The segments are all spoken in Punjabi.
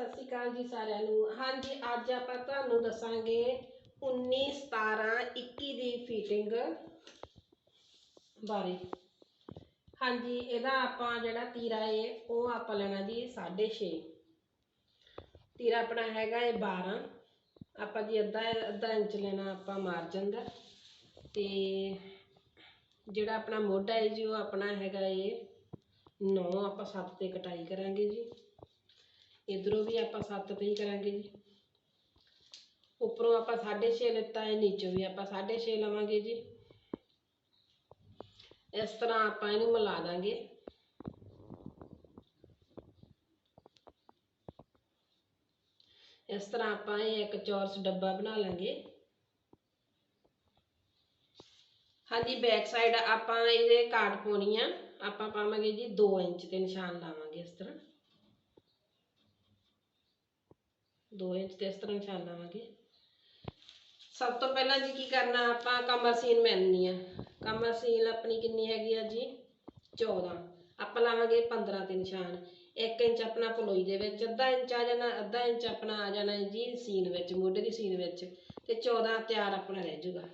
ਸਤਿ ਸ਼੍ਰੀ ਅਕਾਲ ਜੀ ਸਾਰਿਆਂ ਨੂੰ। ਹਾਂਜੀ, ਅੱਜ ਆਪਾਂ ਤੁਹਾਨੂੰ ਦੱਸਾਂਗੇ 19 17 21 ਦੀ ਫਿਟਿੰਗ ਬਾਰੇ। ਹਾਂਜੀ, ਇਹਦਾ ਆਪਾਂ ਜਿਹੜਾ ਤੀਰਾ ਏ, ਉਹ ਆਪਾਂ ਲੈਣਾ ਜੀ 6.5 ਤੀਰਾ ਆਪਣਾ ਹੈਗਾ ਏ 12 ਆਪਾਂ ਜੀ ਅੱਧਾ ਅੱਧਾ ਇੰਚ ਲੈਣਾ ਆਪਾਂ ਮਾਰਜਨ ਦਾ। ਤੇ ਜਿਹੜਾ ਆਪਣਾ ਮੋਢਾ ਹੈ ਜੀ, ਉਹ ਆਪਣਾ ਹੈਗਾ ਏ 9 ਆਪਾਂ 7 ਤੇ ਕਟਾਈ ਕਰਾਂਗੇ ਜੀ। ਇਧਰੋਂ ਵੀ ਆਪਾਂ 7 ਤੇ ਹੀ ਕਰਾਂਗੇ ਜੀ। ਉੱਪਰੋਂ ਆਪਾਂ 6.5 ਲਿੱਤਾ ਹੈ ਨੀਚੋਂ ਵੀ ਆਪਾਂ 6.5 ਲਵਾਂਗੇ ਜੀ। ਇਸ ਤਰ੍ਹਾਂ ਆਪਾਂ ਇਹਨੂੰ ਮਿਲਾ ਦਾਂਗੇ। ਇਸ ਤਰ੍ਹਾਂ ਆਪਾਂ ਇਹ ਇੱਕ ਚੌਰਸ ਡੱਬਾ ਬਣਾ ਲਾਂਗੇ। ਹਾਂਜੀ, ਬੈਕ ਸਾਈਡ ਆਪਾਂ ਇਹਦੇ ਕਾਟ ਪਾਉਣੀ ਆ। ਆਪਾਂ ਪਾਵਾਂਗੇ ਜੀ 2 ਇੰਚ ਤੇ ਨਿਸ਼ਾਨ ਲਾਵਾਂਗੇ ਇਸ ਤਰ੍ਹਾਂ। 2 ਇੰਚ ਤੇ ਇਸ ਤਰ੍ਹਾਂ ਨਿਸ਼ਾਨ ਲਾਵਾਂਗੇ ਸਭ ਤੋਂ ਪਹਿਲਾਂ ਜੀ ਕੀ ਕਰਨਾ ਆਪਾਂ ਕਮਰ ਸੀਨ ਮੈਨਣੀ ਆ। ਕਮਰ ਸੀਨ ਆਪਣੀ ਕਿੰਨੀ ਹੈਗੀ ਆ ਜੀ? 14 ਆਪਾਂ ਲਾਵਾਂਗੇ 15 ਤੇ ਨਿਸ਼ਾਨ। 1 ਇੰਚ ਆਪਣਾ ਪਲੋਈ ਦੇ ਵਿੱਚ, ਅੱਧਾ ਇੰਚ ਆ ਜਾਣਾ, ਅੱਧਾ ਇੰਚ ਆਪਣਾ ਆ ਜਾਣਾ ਜੀ ਸੀਨ ਵਿੱਚ, ਮੋਢੇ ਦੀ ਸੀਨ ਵਿੱਚ। ਤੇ 14 ਤਿਆਰ ਆਪਣਾ ਰਹਿ ਜਾਊਗਾ।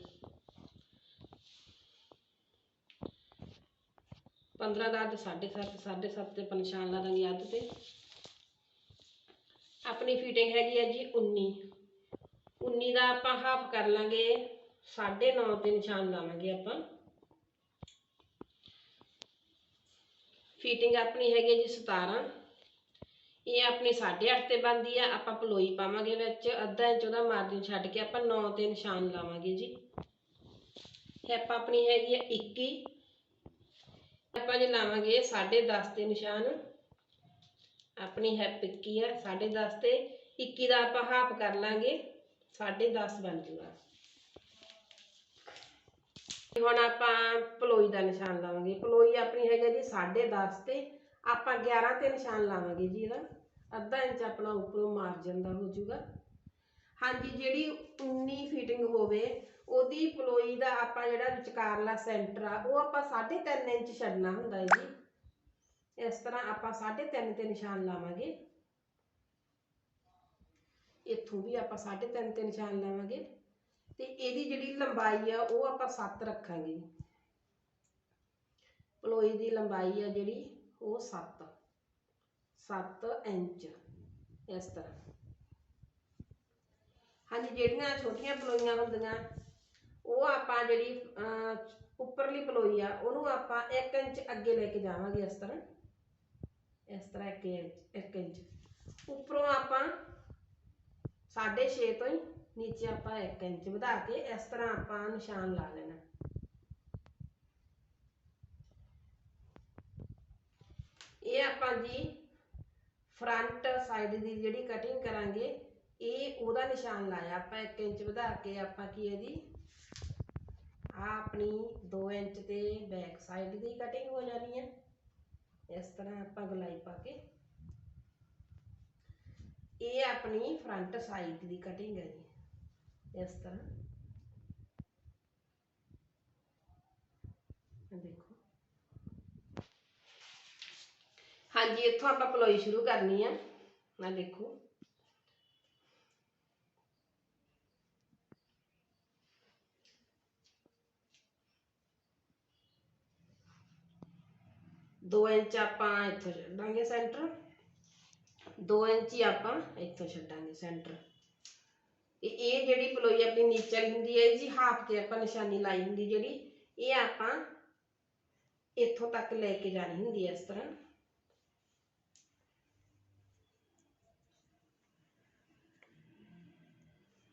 15 ਦਾ ਅੱਧ 7.5 7.5 ਤੇ ਆਪਾਂ ਨਿਸ਼ਾਨ ਲਾ ਦਾਂਗੇ ਅੱਧ ਤੇ। ਆਪਣੀ ਫਿਟਿੰਗ ਹੈਗੀ ਹੈ ਜੀ 19 19 ਦਾ ਆਪਾਂ ਹਾਫ ਕਰ ਲਾਂਗੇ 9.5 ਤੇ ਨਿਸ਼ਾਨ ਲਾਵਾਂਗੇ ਆਪਾਂ। ਫਿਟਿੰਗ ਆਪਣੀ ਹੈਗੀ ਹੈ ਜੀ 17 ਇਹ ਆਪਣੀ 8.5 ਤੇ ਬਣਦੀ ਆ, ਆਪਾਂ ਪਲੋਈ ਪਾਵਾਂਗੇ ਵਿੱਚ, ਅੱਧਾ ਇੰਚ ਉਹਦਾ ਮਾਰਜਨ ਛੱਡ ਕੇ ਆਪਾਂ 9 ਤੇ ਨਿਸ਼ਾਨ ਲਾਵਾਂਗੇ ਜੀ। ਹੈਪ ਆਪਣੀ ਹੈਗੀ ਆ 21 ਆਪਾਂ ਜੇ ਲਾਵਾਂਗੇ 10.5 ਤੇ ਨਿਸ਼ਾਨ ਆਪਣੀ ਹੈਪ 21 ਹੈ? 10.5 ਤੇ 21 ਦਾ ਆਪਾਂ ਹਾਫ ਕਰ ਲਾਂਗੇ। 10.5 ਬਣ ਜੂਗਾ। ਹੁਣ ਆਪਾਂ ਪਲੋਈ ਦਾ ਨਿਸ਼ਾਨ ਲਾਵਾਂਗੇ। ਪਲੋਈ ਆਪਣੀ ਹੈਗਾ ਜੀ 10.5 ਤੇ ਆਪਾਂ 11 ਤੇ ਨਿਸ਼ਾਨ ਲਾਵਾਂਗੇ ਜੀ ਇਹਦਾ। ਅੱਧਾ ਇੰਚ ਆਪਣਾ ਉੱਪਰੋਂ ਮਾਰਜਨ ਦਾ ਹੋ ਜਾਊਗਾ ਹਾਂਜੀ, ਜਿਹੜੀ 19 ਫਿਟਿੰਗ ਹੋਵੇ, ਉਹਦੀ ਪਲੋਈ ਦਾ ਆਪਾਂ ਜਿਹੜਾ ਵਿਚਕਾਰਲਾ ਸੈਂਟਰ ਆ, ਉਹ ਆਪਾਂ 3.5 ਇੰਚ ਛੱਡਣਾ ਹੁੰਦਾ ਹੈ ਜੀ। ਇਸ ਤਰ੍ਹਾਂ ਆਪਾਂ 3.5 ਤੇ ਨਿਸ਼ਾਨ ਲਾਵਾਂਗੇ। ਇੱਥੋਂ ਵੀ ਆਪਾਂ 3.5 ਤੇ ਨਿਸ਼ਾਨ ਲਾਵਾਂਗੇ। ਤੇ ਇਹਦੀ ਜਿਹੜੀ ਲੰਬਾਈ ਆ, ਉਹ ਆਪਾਂ 7 ਰੱਖਾਂਗੇ। ਪਲੋਈ ਦੀ ਲੰਬਾਈ ਆ ਜਿਹੜੀ, ਉਹ 7 7 ਇੰਚ, ਇਸ ਤਰ੍ਹਾਂ। ਹਾਂਜੀ, ਜਿਹੜੀਆਂ ਛੋਟੀਆਂ ਪਲੋਈਆਂ ਹੁੰਦੀਆਂ, ਉਹ ਆਪਾਂ ਜਿਹੜੀ ਉੱਪਰਲੀ ਪਲੋਈ ਆ, ਉਹਨੂੰ ਆਪਾਂ 1 ਇੰਚ ਅੱਗੇ ਲੈ ਕੇ ਜਾਵਾਂਗੇ ਇਸ ਤਰ੍ਹਾਂ। ਇਸ ਤਰ੍ਹਾਂ 1 ਇੰਚ 1 ਇੰਚ। ਉੱਪਰੋਂ ਆਪਾਂ 6.5 ਤੋਂ ਹੀ ਨੀਚੇ ਆਪਾਂ 1 ਇੰਚ ਵਧਾ ਕੇ ਇਸ ਤਰ੍ਹਾਂ ਆਪਾਂ ਨਿਸ਼ਾਨ ਲਾ ਲੈਣਾ। ਇਹ ਆਪਾਂ ਜੀ ਫਰੰਟ ਸਾਈਡ ਦੀ ਜਿਹੜੀ ਕਟਿੰਗ ਕਰਾਂਗੇ, ਇਹ ਉਹਦਾ ਨਿਸ਼ਾਨ ਲਾਇਆ ਆਪਾਂ 1 ਇੰਚ ਵਧਾ ਕੇ। ਆਪਾਂ ਕੀ ਹੈ ਜੀ? ਆ ਆਪਣੀ 2 ਇੰਚ ਤੇ ਬੈਕ ਸਾਈਡ ਦੀ ਕਟਿੰਗ ਹੋ ਜਾਣੀ ਹੈ। ਇਸ ਤਰ੍ਹਾਂ ਆਪਾਂ ਗਲਾਈ ਪਾ ਕੇ। ਇਹ ਆਪਣੀ ਫਰੰਟ ਸਾਈਡ ਦੀ ਕਟਿੰਗ ਹੈ ਜੀ। ਇਸ ਤਰ੍ਹਾਂ। ਦੇਖੋ। ਹਾਂਜੀ, ਇੱਥੋਂ ਆਪਾਂ ਪਲੋਈ ਸ਼ੁਰੂ ਕਰਨੀ ਆ। ਮੈਂ ਦੇਖੋ। ਦੋ ਇੰਚ ਆਪਾਂ ਇੱਥੋਂ ਛੱਡਾਂਗੇ ਸੈਂਟਰ 2 ਇੰਚ ਹੀ ਆਪਾਂ ਇੱਥੋਂ ਛੱਡਾਂਗੇ ਸੈਂਟਰ ਤੇ ਇਹ ਜਿਹੜੀ ਪਲੋਈ ਆਪਣੀ ਨੀਚੇ ਵਾਲੀ ਹੁੰਦੀ ਹੈ ਜੀ ਹਾਫ ਤੇ ਆਪਾਂ ਨਿਸ਼ਾਨੀ ਲਾਈ ਹੁੰਦੀ ਜਿਹੜੀ ਇਹ ਆਪਾਂ ਇੱਥੋਂ ਤੱਕ ਲੈ ਕੇ ਜਾਣੀ ਹੁੰਦੀ ਹੈ ਇਸ ਤਰ੍ਹਾਂ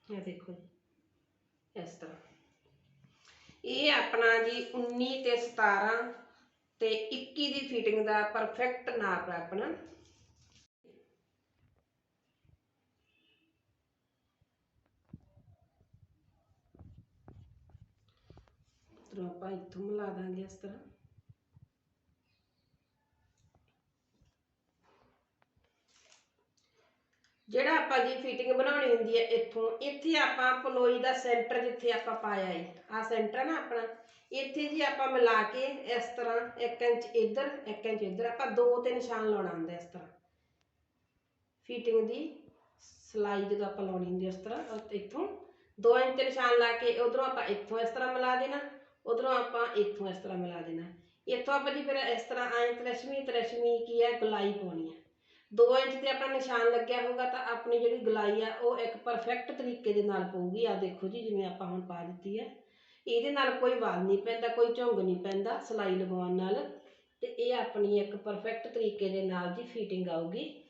ਇਹ ਦੇਖੋ ਜੀ ਇਸ ਤਰ੍ਹਾਂ ਇਹ ਆਪਣਾ ਜੀ 19 ਤੇ 17 ਤੇ 21 ਦੀ ਫਿਟਿੰਗ ਦਾ ਪਰਫੈਕਟ ਨਾਪ ਹੈ ਆਪਣਾ। ਤਰ੍ਹਾਂ ਆਪਾਂ ਇੱਥੋਂ ਮਿਲਾ ਦਾਂਗੇ ਇਸ ਤਰ੍ਹਾਂ। ਜਿਹੜਾ ਆਪਾਂ ਜੀ ਫਿਟਿੰਗ ਬਣਾਉਣੀ ਹੁੰਦੀ ਹੈ ਇੱਥੋਂ, ਇੱਥੇ ਆਪਾਂ ਪਲੋਈ ਦਾ ਸੈਂਟਰ ਜਿੱਥੇ ਆਪਾਂ ਪਾਇਆ ਹੈ ਆ ਸੈਂਟਰ ਹੈ ਨਾ ਆਪਣਾ, ਇੱਥੇ ਜੀ ਆਪਾਂ ਮਿਲਾ ਕੇ ਇਸ ਤਰ੍ਹਾਂ 1 ਇੰਚ ਇੱਧਰ 1 ਇੰਚ ਇੱਧਰ, ਆਪਾਂ ਦੋ ਤੇ ਨਿਸ਼ਾਨ ਲਾਉਣਾ ਹੁੰਦਾ ਇਸ ਤਰ੍ਹਾਂ। ਫਿਟਿੰਗ ਦੀ ਸਲਾਈ ਜਦੋਂ ਆਪਾਂ ਲਾਉਣੀ ਹੁੰਦੀ ਹੈ ਉਸ ਤਰ੍ਹਾਂ ਇੱਥੋਂ 2 ਇੰਚ ਤੇ ਨਿਸ਼ਾਨ ਲਾ ਕੇ ਉਧਰੋਂ ਆਪਾਂ ਇੱਥੋਂ ਇਸ ਤਰ੍ਹਾਂ ਮਿਲਾ ਦੇਣਾ, ਉਧਰੋਂ ਆਪਾਂ ਇੱਥੋਂ ਇਸ ਤਰ੍ਹਾਂ ਮਿਲਾ ਦੇਣਾ। ਇੱਥੋਂ ਆਪਾਂ ਜੀ ਫਿਰ ਇਸ ਤਰ੍ਹਾਂ ਆਏ ਤਰਸ਼ਮੀ ਤਰਸ਼ਮੀ ਕੀ ਹੈ, ਗੁਲਾਈ ਪਾਉਣੀ ਹੈ 2 ਇੰਚ ਤੇ ਆਪਣਾ ਨਿਸ਼ਾਨ ਲੱਗਿਆ ਹੋਊਗਾ ਤਾਂ ਆਪਣੀ ਜਿਹੜੀ ਗਲਾਈ ਆ, ਉਹ ਇੱਕ ਪਰਫੈਕਟ ਤਰੀਕੇ ਦੇ ਨਾਲ ਪਊਗੀ। ਆ ਦੇਖੋ ਜੀ, ਜਿਵੇਂ ਆਪਾਂ ਹੁਣ ਪਾ ਦਿੱਤੀ ਹੈ ਇਹਦੇ ਨਾਲ ਕੋਈ ਵਾਲ ਨਹੀਂ ਪੈਂਦਾ, ਕੋਈ ਝੁੰਗ ਨਹੀਂ ਪੈਂਦਾ ਸਲਾਈ ਲਗਾਉਣ ਨਾਲ। ਤੇ ਇਹ ਆਪਣੀ ਇੱਕ ਪਰਫੈਕਟ ਤਰੀਕੇ ਦੇ ਨਾਲ ਜੀ ਫਿਟਿੰਗ ਆਊਗੀ।